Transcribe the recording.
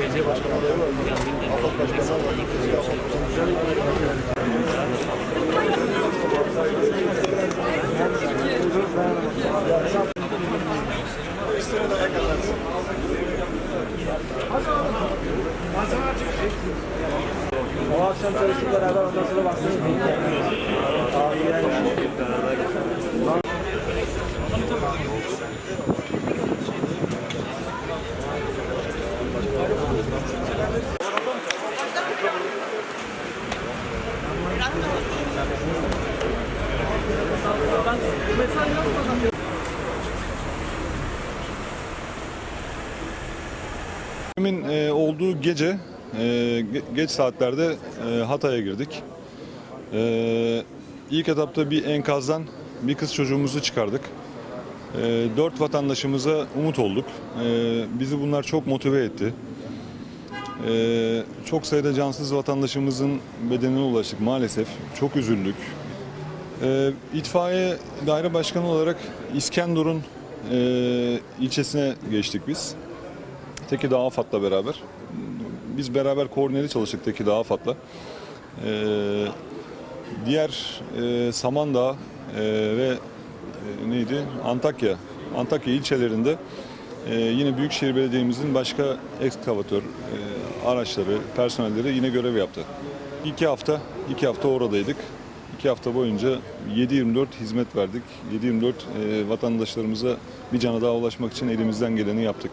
belediye başkanları. AFAD başkanı O akşam çalıştık beraber ondan sonra baktınız. Demin e, olduğu gece e, ge- geç saatlerde e, Hatay'a girdik. E, ilk etapta bir enkazdan bir kız çocuğumuzu çıkardık. E, dört vatandaşımıza umut olduk. E, bizi bunlar çok motive etti. E, çok sayıda cansız vatandaşımızın bedenine ulaştık maalesef. Çok üzüldük. E, itfaiye daire başkanı olarak İskenderun e, ilçesine geçtik biz. Tekirdağ AFAD'la beraber. Biz beraber koordineli çalıştık Tekirdağ AFAD'la. Ee, diğer e, Samandağ e, ve e, neydi? Antakya. Antakya ilçelerinde e, yine Büyükşehir Belediye'mizin başka ekskavatör e, araçları, personelleri yine görev yaptı. İki hafta, iki hafta oradaydık. İki hafta boyunca 7-24 hizmet verdik. 7-24 e, vatandaşlarımıza bir cana daha ulaşmak için elimizden geleni yaptık.